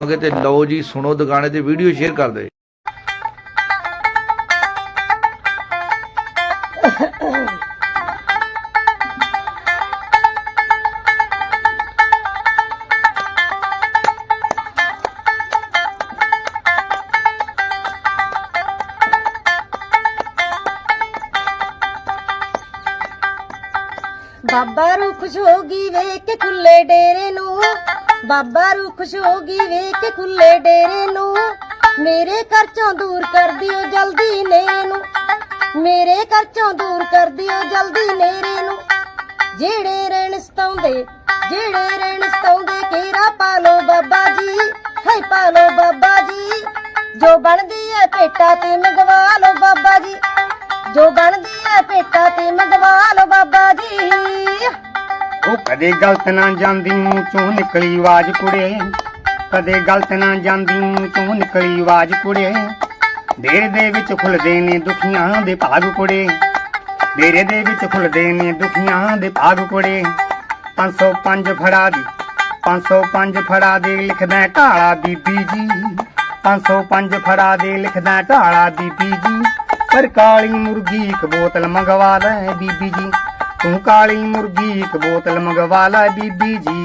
ਹੋਗੇ ਤੇ ਲਓ ਜੀ, ਸੁਣੋ ਦੁਕਾਨੇ ਤੇ ਵੀਡੀਓ ਸ਼ੇਅਰ ਕਰ ਦਿਓ ਬਾਬਾ ਰੂ ਜੋਗੀ ਵੇਖ ਕੇ ਖੁੱਲੇ ਡੇਰੇ ਨੂੰ। ਬਾਬਾ ਰੂ ਖੁਸ਼ ਹੋ ਗਈ ਵੇਖ ਕੇ ਖੁੱਲੇ ਡੇਰੇ ਨੂੰ। ਮੇਰੇ ਘਰ ਚੋਂ ਦੂਰ ਕਰ ਦਿਓ ਜਲਦੀ ਨੇਰੇ ਨੂੰ। ਮੇਰੇ ਘਰ ਚੋਂ ਦੂਰ ਕਰ ਦਿਓ ਜਲਦੀ ਨੇਰੇ ਨੂੰ। ਜਿਹੜੇ ਰਹਿਣ ਸਤਾਉਂਦੇ, ਜਿਹੜੇ ਰਹਿਣ ਸਤਾਉਂਦੇ, ਕੇਰਾ ਪਾਲੋ ਬਾਬਾ ਜੀ। ਹੈ ਪਾਲੋ ਬਾਬਾ ਜੀ। ਜੋ ਬਣਦੀ ਹੈ ਪੇਟਾ ਤੇ ਮੰਗਵਾ ਲੋ ਬਾਬਾ ਜੀ। ਜੋ ਬਣਦੀ ਹੈ ਪੇਟਾ ਤੇ ਮੰਗਵਾ ਲੋ ਬਾਬਾ ਜੀ। ਉਹ ਕਦੇ ਗਲਤ ਨਾ ਜਾਂਦੀ, ਮੂੰਹ ਚੋਂ ਨਿਕਲੀ ਆਵਾਜ਼ ਕੁੜੇ। ਕਦੇ ਗਲਤ ਨਾ ਜਾਂਦੀ, ਮੂੰਹ ਚੋਂ ਨਿਕਲੀ ਆਵਾਜ਼ ਕੁੜੇ। ਡੇਰੇ ਦੇ ਵਿੱਚ ਖੁੱਲਦੇ ਨੇ ਦੁਖੀਆਂ ਦੇ ਭਾਗ ਕੁੜੇ। ਡੇਰੇ ਦੇ ਵਿੱਚ ਖੁੱਲਦੇ ਨੇ ਦੁਖੀਆਂ ਦੇ ਭਾਗ ਕੁੜੇ। 505 ਫੜਾ ਦੀ 505 ਫੜਾ ਦੇ, ਲਿਖਦਾ ਢਾਲਾ ਬੀਬੀ ਜੀ। 505 ਫੜਾ ਦੇ, ਲਿਖਦਾ ਢਾਲਾ ਬੀਬੀ ਜੀ। ਪਰ ਕਾਲੀ ਮੁਰਗੀ ਇੱਕ ਬੋਤਲ ਮੰਗਵਾ ਲੈ ਬੀਬੀ ਜੀ। ਤੂੰ ਕਾਲੀ ਮੁਰਗੀ ਇੱਕ ਬੋਤਲ ਮੰਗਵਾ ਲੈ ਬੀਬੀ ਜੀ।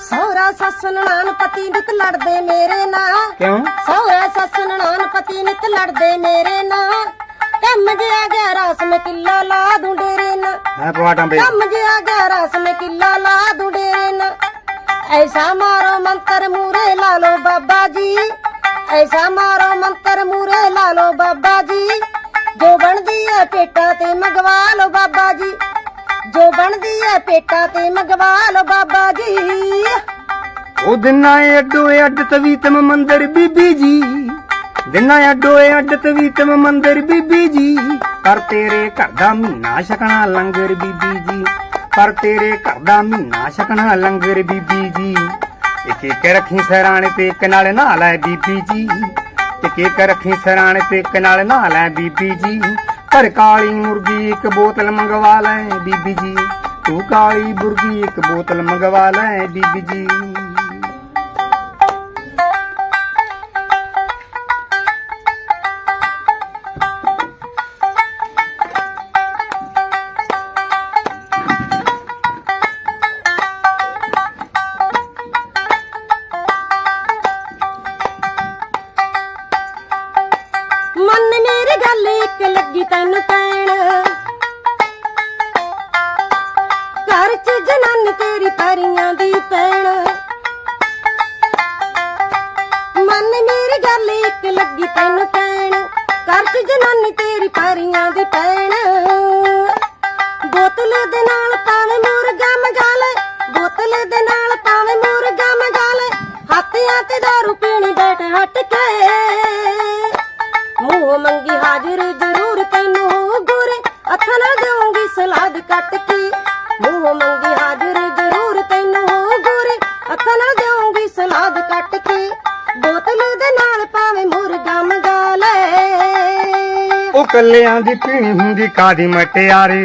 ਸਹੁਰਾ ਸੱਸ ਨਨਾਣ ਪਤੀ ਨਿਤ ਲੜਦੇ ਮੇਰੇ ਨਾਲ ਕਿਉਂ? ਸਹੁਰਾ ਸੱਸ ਨਨਾਣ ਪਤੀ ਨਿਤ ਲੜਦੇ ਮੇਰੇ ਨਾਲ ਕੰਮ ਜਿਆ ਗਿਆ ਰਾਸ ਮੈਂ ਕਿੱਲਾ ਲਾ ਦੂੰ ਡੇਰੇ ਨਾਲ ਮੈਂ ਪਵਾਟਾਂ ਬੇ ਕੰਮ ਜਿਆ ਗਿਆ ਰਾਸ ਮੈਂ ਕਿੱਲਾ ਲਾ ਦੂੰ ਡੇਰੇ ਨਾਲ ਐਸਾ ਮਾਰੋ ਮੰਤਰ ਮੂਰੇ ਲਾ ਲੋ ਬਾਬਾ ਜੀ ਐਸਾ ਮਾਰੋ ਮੰਤਰ ਮੂਰੇ ਲਾ ਲੋ ਬਾਬਾ ਜੀ ਜੋ ਬਣਦੀ ਹੈ ਪੇਟਾ ਤੇ ਮੰਗਵਾ ਲੋ ਬਾਬਾ ਜੀ ਜੋ ਬਣਦੀ ਹੈ ਪੇਟਾ ਤੇ ਮੰਗਵਾ ਲੋ ਬਾਬਾ ਜੀ ਉਹ ਦਿਨਾਂ ਅੱਡੋ ਅੱਡ ਤਵੀਤਮ ਮੰਦਰ ਬੀਬੀ ਜੀ ਦਿਨਾਂ ਅੱਡੋ ਅੱਡ ਤਵੀਤਮ ਮੰਦਰ ਬੀਬੀ ਜੀ ਪਰ ਤੇਰੇ ਘਰ ਦਾ ਮਹੀਨਾ ਛਕਣਾ ਲੰਗਰ ਬੀਬੀ ਜੀ ਪਰ ਤੇਰੇ ਘਰ ਦਾ ਮਹੀਨਾ ਛਕਣਾ ਲੰਗਰ ਬੀਬੀ ਜੀ। ਇੱਕ ਇੱਕ ਰੱਖੀ ਸਰਾਣੇ ਤੇ ਇੱਕ ਨਾਲ ਨਹਾ ਲੈ ਬੀਬੀ ਜੀ। ਇੱਕ ਇੱਕ ਰੱਖੀ ਸਰਾਣੇ ਤੇ ਇੱਕ ਨਾਲ ਨਹਾ ਲੈ ਬੀਬੀ ਜੀ। ਪਰ ਕਾਲੀ ਮੁਰਗੀ ਇੱਕ ਬੋਤਲ ਮੰਗਵਾ ਲੈ ਬੀਬੀ ਜੀ। ਤੂੰ ਕਾਲੀ ਮੁਰਗੀ ਇੱਕ ਬੋਤਲ ਮੰਗਵਾ ਲੈ ਬੀਬੀ ਜੀ। ਮਨ ਮੇਰੀ ਗੱਲ ਇੱਕ ਲੱਗੀ ਤੈਨੂੰ ਕਹਿਣ ਘਰ ਚ ਜਨਾਨੀ ਤੇਰੀ ਪਰੀਆਂ ਦੀ ਪੈਣ। ਮਨ ਮੇਰੀ ਗੱਲ ਇੱਕ ਲੱਗੀ ਤੈਨੂੰ ਕਹਿਣ ਘਰ ਚ ਜਨਾਨੀ ਤੇਰੀ ਪਰੀਆਂ ਦੀ ਪੈਣ। ਬੋਤਲ ਦੇ ਨਾਲ ਪਾਵੇਂ ਮੁਰਗਾ ਮੰਗਾ ਲੈ ਬੋਤਲ ਦੇ ਨਾਲ ਪਾਵੇਂ ਮੁਰਗਾ ਮੰਗਾ ਲੈ ਹੱਥਾਂ ਤੇ ਦਾਰੂ ਪੀਣੀ ਬੈਠ ਹਟ ਕੇ। ਅੱਖਾਂ ਸਲਾਦ ਕੱਟ ਕੇ। ਮੂੰਹ ਮੰਗੀ ਹਾਜ਼ਰ ਜ਼ਰੂਰ ਤੈਨੂੰ ਹੋ ਗੁਰੇ ਅੱਖਾਂ ਨਾਲ ਦੇਵਾਂਗੀ ਸਲਾਦ ਕੱਟ ਕੇ। ਬੋਤਲ ਦੇ ਨਾਲ ਭਾਵੇਂ ਮੁਰਗਾ ਮੰਗਾ ਲੈ। ਉਹ ਕੱਲਿਆਂ ਦੀ ਪੀਣੀ ਹੁੰਦੀ ਕਾਦੀ ਮਟਿਆਰੇ।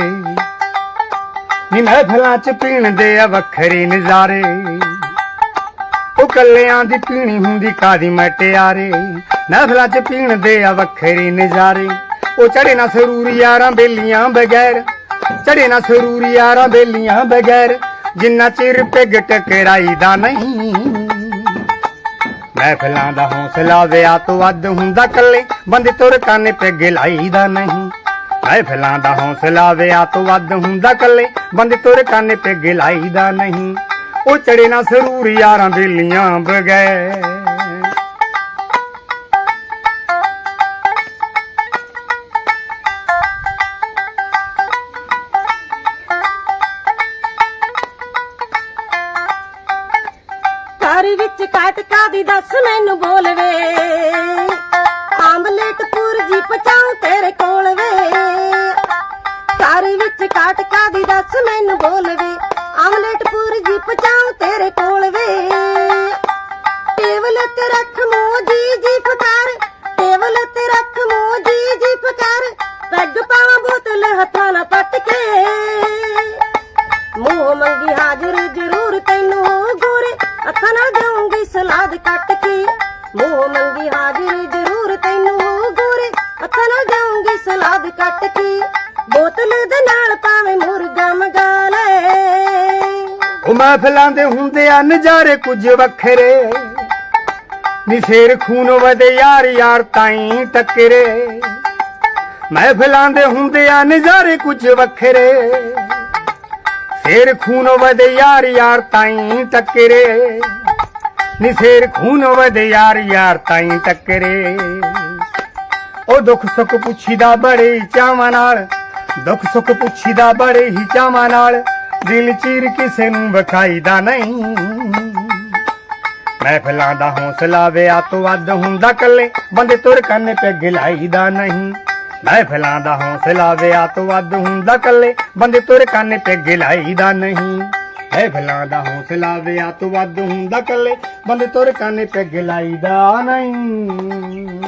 ਨੀ ਮਹਿਫਲਾਂ ਚ ਪੀਣ ਦੇ ਆ ਵੱਖਰੇ ਨਜ਼ਾਰੇ। ਉਹ ਕੱਲਿਆਂ ਦੀ ਪੀਣੀ ਹੁੰਦੀ ਕਾਦੀ ਮਟਿਆਰੇ। ਮਹਿਫਲਾਂ ਚ ਪੀਣ ਦੇ ਆ ਵੱਖਰੇ ਨਜ਼ਾਰੇ। ਉਹ ਚੜੇ ਨਾ ਸਰੂਰ ਯਾਰਾਂ ਬੇਲੀਆਂ ਬਗੈਰ, ਚੜੇ ਨਾ ਸਰੂਰ ਯਾਰਾਂ ਬੇਲੀਆਂ ਬਗੈਰ, ਜਿੰਨਾ ਚਿਰ ਪਿੱਗ ਟਕਰਾਈ ਦਾ ਨਹੀਂ। ਮਹਿਫਲਾਂ ਦਾ ਹੌਸਲਾ ਵਿਆਹ ਤੋਂ ਵੱਧ ਹੁੰਦਾ ਕੱਲੇ ਬੰਦੇ ਤੁਰ ਕੰਨ ਪੈਗ ਲਾਈਦਾ ਨਹੀਂ। ਮਹਿਫਲਾਂ ਦਾ ਹੌਸਲਾ ਵਿਆਹ ਤੋਂ ਵੱਧ ਹੁੰਦਾ ਕੱਲੇ ਬੰਦੇ ਤੁਰ ਕੰਨ ਪੈਗ ਲਾਈਦਾ ਨਹੀਂ। ਉਹ ਚੜੇ ਨਾ ਸਰੂਰ ਯਾਰਾਂ ਬੇਲੀਆਂ ਬਗੈਰ। ਘਰ ਵਿੱਚ ਕਾਟਕਾ ਦੀ ਦੱਸ ਮੈਨੂੰ ਬੋਲ ਵੇ। ਆਮਲੇਟ ਪੁਰਜੀ ਪਚਾਉ ਤੇਰੇ ਕੋਲ ਵੇ। ਘਰ ਵਿੱਚ ਕਾਟਕਾ ਦੀ ਦੱਸ ਮੈਨੂੰ ਬੋਲ ਦੇਵਾਂਗੀ ਕੱਟ ਕੇ। ਮੂੰਹ ਮੰਗੀ ਹਾਜ਼ਰ, ਜ਼ਰੂਰ ਤੈਨੂੰ ਗੋਰੇ। ਅੱਖਾਂ ਨਾਲ ਦੇਵਾਂਗੀ ਸਲਾਦ ਕੱਟ ਕੇ। ਬੋਤਲ ਦੇ ਨਾਲ ਭਾਵੇਂ ਮੁਰਗਾ ਮੰਗਾ ਲੈ। ਉਹ ਮਹਿਫਲਾਂ ਦੇ ਹੁੰਦੇ ਆ ਨਜ਼ਾਰੇ ਕੁਝ ਵੱਖਰੇ। ਨਿਸੇਰ ਖੂਨ ਵਦੇ ਯਾਰ ਯਾਰ ਤਾਈਂ ਟੱਕਰੇ। ਮਹਿਫਲਾਂ ਦੇ ਹੁੰਦੇ ਆ ਨਜ਼ਾਰੇ ਕੁਝ ਵੱਖਰੇ। ਫੇਰ ਖੂਨ ਵਦੇ ਯਾਰ ਯਾਰ ਤਾਈਂ ਟੱਕਰੇ। ਨਿਸੇਰ ਖੂਨ ਵਦੇ ਯਾਰ ਯਾਰ ਤਾਈਂ ਟੱਕਰੇ। ਉਹ ਦੁੱਖ ਸੁੱਖ ਪੁੱਛੀਦਾ ਬੜੇ ਚਾਵਾਂ ਨਾਲ, ਦੁੱਖ ਸੁੱਖ ਪੁੱਛੀਦਾ ਬੜੇ ਹੀ ਚਾਵਾਂ ਨਾਲ, ਦਿਲ ਚੀਰ ਕਿਸੇ ਨੂੰ ਵਿਖਾਈਦਾ ਨਹੀਂ। ਮਹਿਫਲਾਂ ਦਾ ਹੌਸਲਾ ਵਿਆ ਤੋਂ ਵੱਧ ਹੁੰਦਾ ਕੱਲੇ ਬੰਦੇ ਤੁਰ ਕੰਨ ਤੇ ਗਿਲਾਈਦਾ ਨਹੀਂ। ਮਹਿਫਲਾਂ ਦਾ ਹੌਸਲਾ ਵਿਆ ਤੋਂ ਵੱਧ ਹੁੰਦਾ ਕੱਲੇ ਬੰਦੇ ਤੁਰ ਕੰਨ ਤੇ ਗਿਲਾਈਦਾ ਨਹੀਂ। ਮਹਿਫਲਾਂ ਦਾ ਹੌਸਲਾ ਵਿਆ ਤੋਂ ਵੱਧ ਹੁੰਦਾ ਕੱਲੇ। ਬੰਦੇ ਤੁਰ ਕਾਨੇ ਤੇ ਗਿਲਾਈਦਾ ਨਹੀਂ।